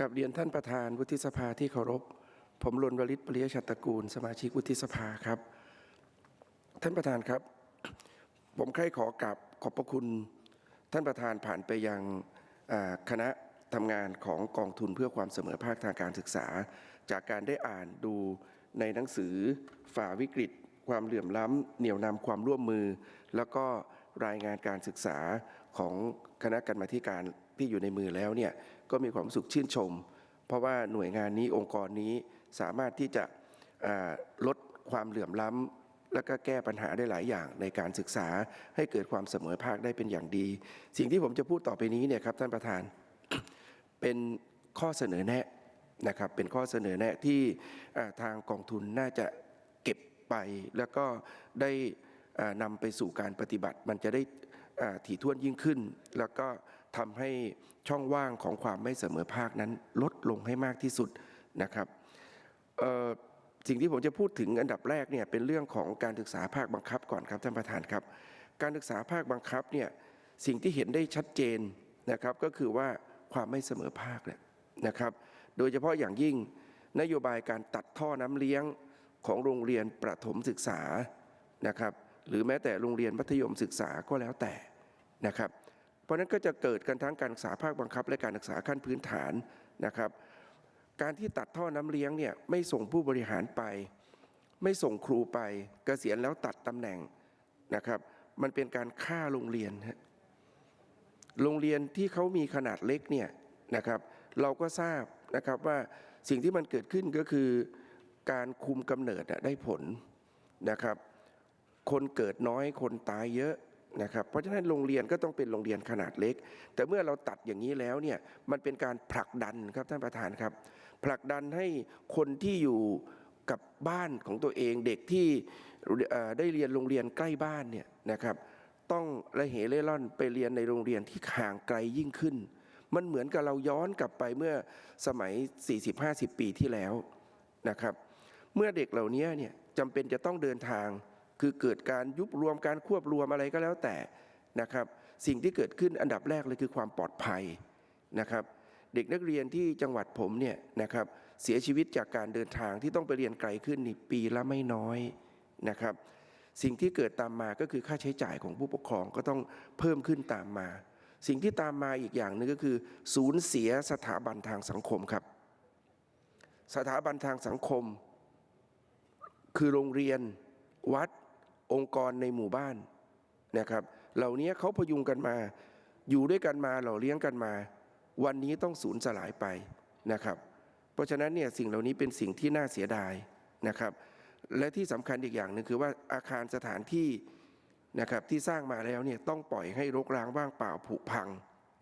กับเรียนท่านประธานวุฒิสภาที่เคารพ ผมรณวริศปริยชัตตกูล สมาชิกวุฒิสภาครับ ท่านประธานครับ ผมใคร่ขอกราบขอบพระคุณ ท่านประธานผ่านไปยังคณะทำงานของกองทุนเพื่อความเสมอภาคทางการศึกษา จากการได้อ่านดูในหนังสือฝ่าวิกฤต ความเหลื่อมล้ำเหนี่ยวนำความร่วมมือ แล้วก็รายงานการศึกษาของคณะกรรมาธิการที่อยู่ในมือแล้วเนี่ย ก็มีความสึกชื่นชม เพราะว่าหน่วยงานนี้องค์กรนี้สามารถที่จะลดความเหลื่อมล้ำแล้วก็แก้ปัญหาได้หลายอย่างในการศึกษาให้เกิดความเสมอภาคได้เป็นอย่างดี สิ่งที่ผมจะพูดต่อไปนี้เนี่ยครับท่านประธานเป็นข้อเสนอแนะนะครับเป็นข้อเสนอแนะที่ทางกองทุนน่าจะเก็บไป แล้วก็ได้นำไปสู่การปฏิบัติ มันจะได้ถี่ถ้วนยิ่งขึ้น แล้วก็ ทำให้ช่องว่างของความไม่เสมอภาคนั้นลดลงให้มากที่สุดนะครับสิ่งที่ผมจะพูดถึงอันดับแรกเนี่ยเป็นเรื่องของการศึกษาภาคบังคับก่อนครับท่านประธานครับ การศึกษาภาคบังคับเนี่ยสิ่งที่เห็นได้ชัดเจนนะครับก็คือว่าความไม่เสมอภาคเนี่ยนะครับโดยเฉพาะอย่างยิ่งนโยบายการตัดท่อน้ำเลี้ยงของโรงเรียนประถมศึกษานะครับหรือแม้แต่โรงเรียนมัธยมศึกษาก็แล้วแต่นะครับ ราะนั้นก็จะเกิดกันทั้งการศึกษาภาคบังคับ และการศึกษาขั้นพื้นฐานนะครับ การที่ตัดท่อน้ำเลี้ยงเนี่ยไม่ส่งผู้บริหารไป ไม่ส่งครูไปเกษียณแล้วตัดตำแหน่งนะครับ มันเป็นการฆ่าโรงเรียนฮะโรงเรียนที่เขามีขนาดเล็กเนี่ยนะครับ เราก็ทราบนะครับว่าสิ่งที่มันเกิดขึ้นก็คือการคุมกำเนิดได้ผลนะครับ คนเกิดน้อยคนตายเยอะ นะครับเพราะฉะนั้นโรงเรียนก็ต้องเป็นโรงเรียนขนาดเล็ก แต่เมื่อเราตัดอย่างนี้แล้วเนี่ยมันเป็นการผลักดันครับท่านประธานครับ ผลักดันให้คนที่อยู่กับบ้านของตัวเองเด็กที่ได้เรียนโรงเรียนใกล้บ้านเนี่ยนะครับ ต้องระเหเร่ร่อนไปเรียนในโรงเรียนที่ห่างไกลยิ่งขึ้น มันเหมือนกับเราย้อนกลับไปเมื่อสมัย 40-50 ปีที่แล้วนะครับ เมื่อเด็กเหล่านี้เนี่ยจำเป็นจะต้องเดินทาง คือเกิดการยุบรวมการควบรวมอะไรก็แล้วแต่นะครับ สิ่งที่เกิดขึ้นอันดับแรกเลยคือความปลอดภัยนะครับ เด็กนักเรียนที่จังหวัดผมเนี่ยนะครับเสียชีวิตจากการเดินทางที่ต้องไปเรียนไกลขึ้นนี่ปีละไม่น้อยนะครับ สิ่งที่เกิดตามมาก็คือค่าใช้จ่ายของผู้ปกครองก็ต้องเพิ่มขึ้นตามมา สิ่งที่ตามมาอีกอย่างหนึ่งก็คือ สูญเสียสถาบันทางสังคมครับ สถาบันทางสังคม คือโรงเรียนวัด องค์กรในหมู่บ้านนะครับ เหล่านี้เขาพยุงกันมา อยู่ด้วยกันมาหล่อเลี้ยงกันมา วันนี้ต้องสูญสลายไปนะครับ เพราะฉะนั้นเนี่ยสิ่งเหล่านี้เป็นสิ่งที่น่าเสียดายนะครับ และที่สำคัญอีกอย่างหนึ่งคือว่าอาคารสถานที่นะครับที่สร้างมาแล้วเนี่ยต้องปล่อยให้รกร้างว่างเปล่าผุพัง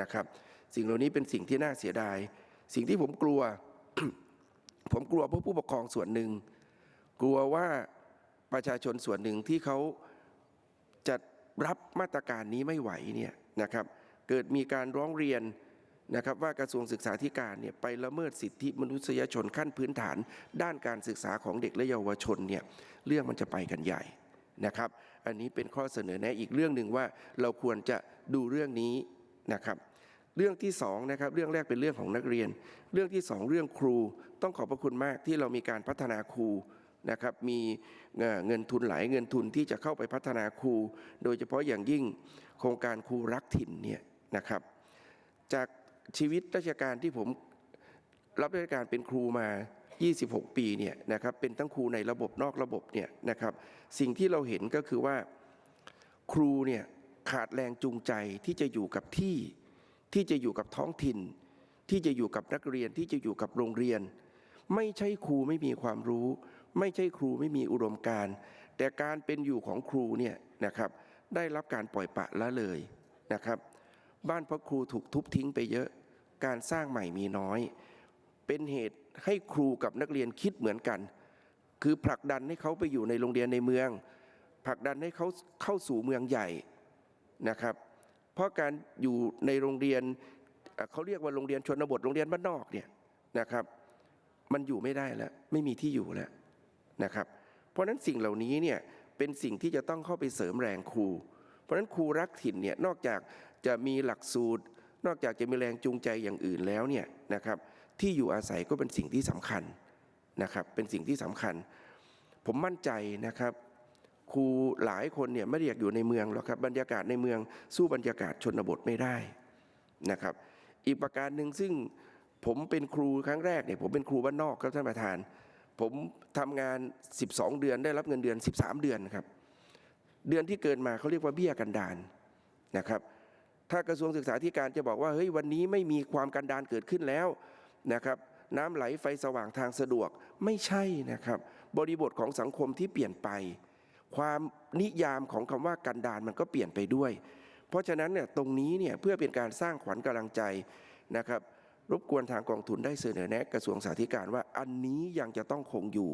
นะครับ สิ่งเหล่านี้เป็นสิ่งที่น่าเสียดาย สิ่งที่ผมกลัว ผมกลัวเพราะผู้ปกครองส่วนหนึ่ง กลัวว่า ประชาชนส่วนหนึ่งที่เขาจะรับมาตรการนี้ไม่ไหวเนี่ยนะครับเกิดมีการร้องเรียนนะครับว่ากระทรวงศึกษาธิการเนี่ยไปละเมิดสิทธิมนุษยชนขั้นพื้นฐาน ด้านการศึกษาของเด็กและเยาวชนเนี่ยเรื่องมันจะไปกันใหญ่นะครับ อันนี้เป็นข้อเสนอแนะอีกเรื่องหนึ่งว่าเราควรจะดูเรื่องนี้นะครับ เรื่องที่สองนะครับเรื่องแรกเป็นเรื่องของนักเรียน เรื่องที่สองเรื่องครูต้องขอบพระคุณมากที่เรามีการพัฒนาครู นะครับมีเงินทุนหลายเงินทุนที่จะเข้าไปพัฒนาครู โดยเฉพาะอย่างยิ่งโครงการครูรักถิ่นเนี่ยนะครับ จากชีวิตราชการที่ผมรับราชการเป็นครูมา 26 ปีเนี่ยนะครับเป็นทั้งครูในระบบนอกระบบเนี่ยนะครับ สิ่งที่เราเห็นก็คือว่าครูเนี่ยขาดแรงจูงใจที่จะอยู่กับที่ที่จะอยู่กับท้องถิ่น ที่จะอยู่กับนักเรียนที่จะอยู่กับโรงเรียน ไม่ใช่ครูไม่มีความรู้ ไม่ใช่ครูไม่มีอุดมการแต่การเป็นอยู่ของครูเนี่ยนะครับได้รับการปล่อยปะละเลยนะครับ บ้านพระครูถูกทุบทิ้งไปเยอะ การสร้างใหม่มีน้อย เป็นเหตุให้ครูกับนักเรียนคิดเหมือนกัน คือผลักดันให้เขาไปอยู่ในโรงเรียนในเมือง ผลักดันให้เขาเข้าสู่เมืองใหญ่นะครับ เพราะการอยู่ในโรงเรียนเขาเรียกว่าโรงเรียนชนบทโรงเรียนบ้านนอกเนี่ยนะครับ มันอยู่ไม่ได้แล้วไม่มีที่อยู่แล้ว นะครับ เพราะฉะนั้นสิ่งเหล่านี้เนี่ยเป็นสิ่งที่จะต้องเข้าไปเสริมแรงครู เพราะฉะนั้นครูรักถิ่นเนี่ยนอกจากจะมีหลักสูตร นอกจากจะมีแรงจูงใจอย่างอื่นแล้วเนี่ยนะครับที่อยู่อาศัยก็เป็นสิ่งที่สำคัญนะครับเป็นสิ่งที่สำคัญ ผมมั่นใจนะครับครูหลายคนเนี่ยไม่ได้อยากอยู่ในเมืองหรอกครับบรรยากาศในเมืองสู้บรรยากาศชนบทไม่ได้นะครับ อีกประการหนึ่งซึ่งผมเป็นครูครั้งแรกเนี่ยผมเป็นครูบ้านนอกครับท่านประธาน ผมทำงาน 12 เดือนได้รับเงินเดือน 13 เดือนครับ เดือนที่เกินมาเขาเรียกว่าเบี้ยกันดานนะครับ ถ้ากระทรวงศึกษาธิการจะบอกว่าเฮ้ยวันนี้ไม่มีความกันดานเกิดขึ้นแล้วนะครับน้ำไหลไฟสว่างทางสะดวกไม่ใช่นะครับ บริบทของสังคมที่เปลี่ยนไป ความนิยามของคำว่ากันดานมันก็เปลี่ยนไปด้วย เพราะฉะนั้นเนี่ยตรงนี้เนี่ยเพื่อเป็นการสร้างขวัญกำลังใจนะครับ รบกวนทางกองทุนได้เสนอแนะกระทรวงสาธารณการว่าอันนี้ยังจะต้องคงอยู่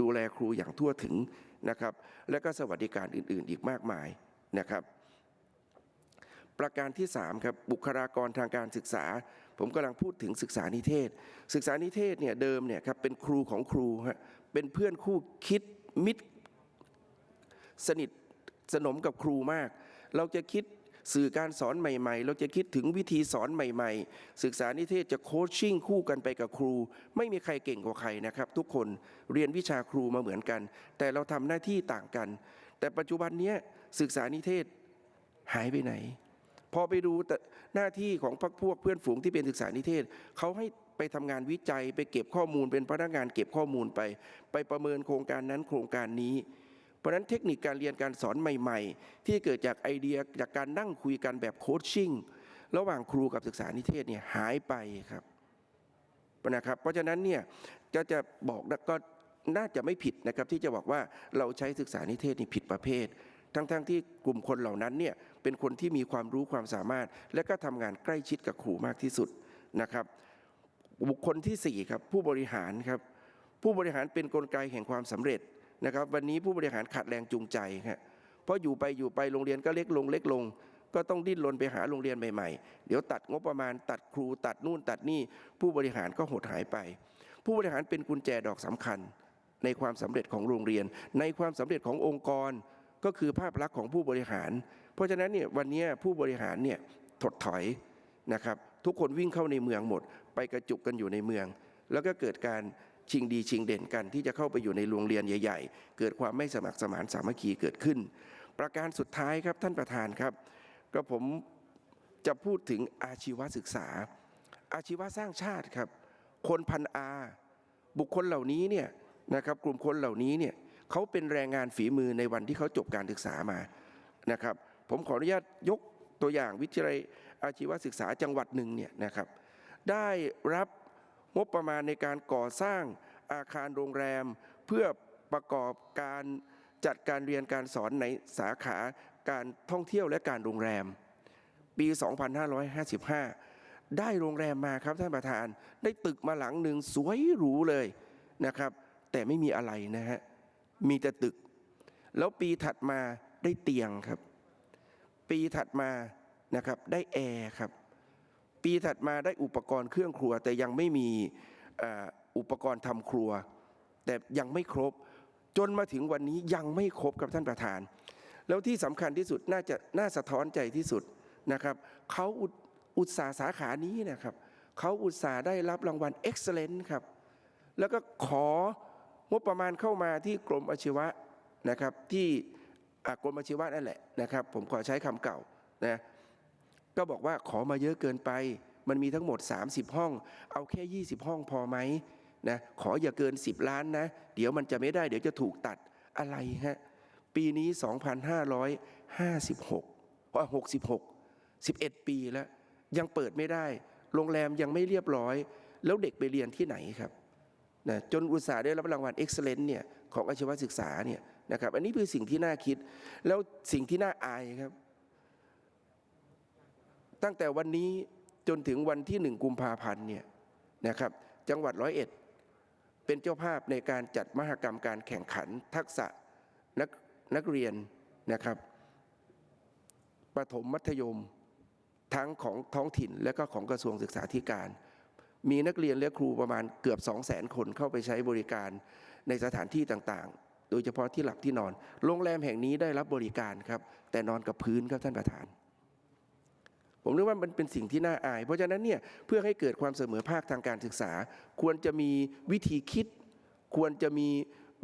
ดูแลครูอย่างทั่วถึงนะครับ และก็สวัสดิการอื่น ๆ อีกมากมายนะครับ ประการที่3ครับบุคลากรทางการศึกษา ผมกำลังพูดถึงศึกษานิเทศ ศึกษานิเทศเนี่ยเดิมเนี่ยครับเป็นครูของครูฮะเป็นเพื่อนคู่คิดมิตรสนิทสนมกับครูมาก เราจะคิด สื่อการสอนใหม่ๆ เราจะคิดถึงวิธีสอนใหม่ ๆ ศึกษานิเทศจะโคชชิ่งคู่กันไปกับครู ไม่มีใครเก่งกว่าใครนะครับ ทุกคนเรียนวิชาครูมาเหมือนกัน แต่เราทำหน้าที่ต่างกัน แต่ปัจจุบันนี้ศึกษานิเทศหายไปไหน พอไปดูแต่หน้าที่ของพรรคพวกเพื่อนฝูงที่เป็นศึกษานิเทศเขาให้ไปทำงานวิจัยไปเก็บข้อมูลเป็นพนักงานเก็บข้อมูลไป ไปประเมินโครงการนั้นโครงการนี้ เพราะนั้นเทคนิคการเรียนการสอนใหม่ๆ ที่เกิดจากไอเดียจากการนั่งคุยกันแบบโคชชิ่งระหว่างครูกับศึกษานิเทศเนี่ยหายไปครับนะครับ เพราะฉะนั้นเนี่ยจะจะบอกก็น่าจะไม่ผิดนะครับที่จะบอกว่าเราใช้ศึกษานิเทศนี่ผิดประเภท ทั้งๆทที่กลุ่มคนเหล่านั้นเนี่ยเป็นคนที่มีความรู้ความสามารถ และก็ทำงานใกล้ชิดกับครูมากที่สุดนะครับบุคคลที่สี่ครับผู้บริหารครับผู้บริหารเป็นกลไกแห่งความสำเร็จ นะครับวันนี้ผู้บริหารขาดแรงจูงใจครับเพราะอยู่ไปอยู่ไปโรงเรียนก็เล็กลงเล็กลง ก็ต้องดิ้นรนไปหาโรงเรียนใหม่ๆ เดี๋ยวตัดงบประมาณตัดครูตัดนู่นตัดนี่ผู้บริหารก็หดหายไป ผู้บริหารเป็นกุญแจดอกสำคัญ ในความสำเร็จของโรงเรียน ในความสำเร็จขององค์กร ก็คือภาพลักษณ์ของผู้บริหาร เพราะฉะนั้นเนี่ยวันนี้ผู้บริหารเนี่ยถดถอยนะครับทุกคนวิ่งเข้าในเมืองหมด ไปกระจุกกันอยู่ในเมือง แล้วก็เกิดการ ชิงดีชิงเด่นกันที่จะเข้าไปอยู่ในโรงเรียนใหญ่ ๆ เกิดความไม่สมัครสมานสามัคคีเกิดขึ้น ประการสุดท้ายครับท่านประธานครับ ก็ผมจะพูดถึงอาชีวศึกษา อาชีวะสร้างชาติครับ คนพันอา บุคคลเหล่านี้เนี่ยนะครับกลุ่มคนเหล่านี้เนี่ยเขาเป็นแรงงานฝีมือในวันที่เขาจบการศึกษามานะครับผมขออนุญาตยกตัวอย่างวิทยาลัยอาชีวศึกษาจังหวัดหนึ่งเนี่ยนะครับได้รับ งบประมาณในการก่อสร้างอาคารโรงแรม เพื่อประกอบการจัดการเรียนการสอนในสาขาการท่องเที่ยวและการโรงแรม ปี 2555 ได้โรงแรมมาครับท่านประธาน ได้ตึกมาหลังหนึ่งสวยหรูเลยนะครับ แต่ไม่มีอะไรนะฮะ มีแต่ตึก แล้วปีถัดมาได้เตียงครับ ปีถัดมานะครับได้แอร์ครับ ปีถัดมาได้อุปกรณ์เครื่องครัว แต่ยังไม่มีอุปกรณ์ทำครัว แต่ยังไม่ครบ จนมาถึงวันนี้ยังไม่ครบครับท่านประธาน แล้วที่สำคัญที่สุดน่าจะน่าสะท้อนใจที่สุดนะครับเขาอุตอุตสาสาขานี้นะครับเขาอุตสาได้รับรางวัล Excellent ครับ แล้วก็ของบประมาณเข้ามาที่กรมอาชีวะนะครับที่กรมอาชีวะนั่นแหละนะครับ ผมขอใช้คำเก่านะ ก็บอกว่าขอมาเยอะเกินไป มันมีทั้งหมด 30 ห้อง เอาแค่ 20 ห้องพอไหมนะขออย่าเกิน 10 ล้านนะ เดี๋ยวมันจะไม่ได้เดี๋ยวจะถูกตัดอะไรฮะ ปีนี้ 2,556ว่า66 11 ปีแล้ว ยังเปิดไม่ได้ โรงแรมยังไม่เรียบร้อย แล้วเด็กไปเรียนที่ไหนครับนะจนอุตสาห์ได้รับรางวัล Excellent เนี่ยของอาชีวศึกษาเนี่ยนะครับอันนี้คือสิ่งที่น่าคิด แล้วสิ่งที่น่าอายครับ ตั้งแต่วันนี้จนถึงวันที่หนึ่งกุมภาพันธ์เนี่ยนะครับจังหวัดร้อยเอ็ดเป็นเจ้าภาพในการจัดมหกรรมการแข่งขันทักษะนักนักเรียนนะครับประถมมัธยมทั้งของท้องถิ่นและก็ของกระทรวงศึกษาธิการ มีนักเรียนและครูประมาณเกือบ 2 0 0 0 0 0 คนเข้าไปใช้บริการในสถานที่ต่างๆ โดยเฉพาะที่หลับที่นอน โรงแรมแห่งนี้ได้รับบริการครับ แต่นอนกับพื้นครับท่านประธาน ผมนึกว่ามันเป็นสิ่งที่น่าอาย เพราะฉะนั้นเนี่ยเพื่อให้เกิดความเสมอภาคทางการศึกษา ควรจะมีวิธีคิด ควรจะมี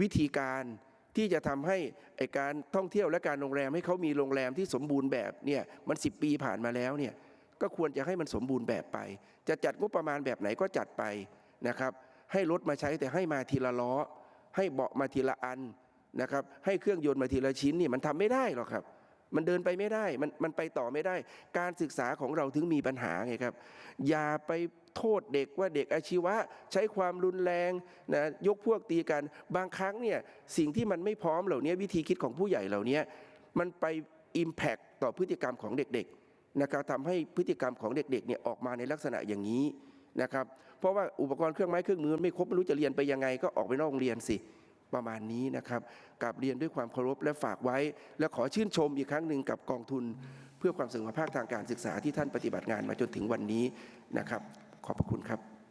วิธีการที่จะทำให้ไอการท่องเที่ยวและการโรงแรมให้เขามีโรงแรมที่สมบูรณ์แบบเนี่ยมันสิปีผ่านมาแล้วเนี่ยก็ควรจะให้มันสมบูรณ์แบบไป จะจัดงบประมาณแบบไหนก็จัดไปนะครับ ให้รถมาใช้แต่ให้มาทีละล้อ ให้เบาะมาทีละอันนะครับ ให้เครื่องยนต์มาทีละชิ้นนี่มันทำไม่ได้หรอกครับ มันเดินไปไม่ได้ มันมันไปต่อไม่ได้ การศึกษาของเราถึงมีปัญหาไงครับ อย่าไปโทษเด็กว่าเด็กอาชีวะ ใช้ความรุนแรงนะยกพวกตีกัน บางครั้งเนี่ยสิ่งที่มันไม่พร้อมเหล่านี้วิธีคิดของผู้ใหญ่เหล่านี้มันไป Impact ต่อพฤติกรรมของเด็กๆนะครับทำให้พฤติกรรมของเด็กๆเนี่ยออกมาในลักษณะอย่างนี้นะครับเพราะว่าอุปกรณ์เครื่องไม้เครื่องมือไม่ครบไม่รู้จะเรียนไปยังไงก็ออกไปนอกโรงเรียนสิ ประมาณนี้นะครับกับเรียนด้วยความเคารพและฝากไว้ และขอชื่นชมอีกครั้งหนึ่งกับกองทุน เพื่อความเสมอภาคทางการศึกษาที่ท่านปฏิบัติงานมาจนถึงวันนี้นะครับ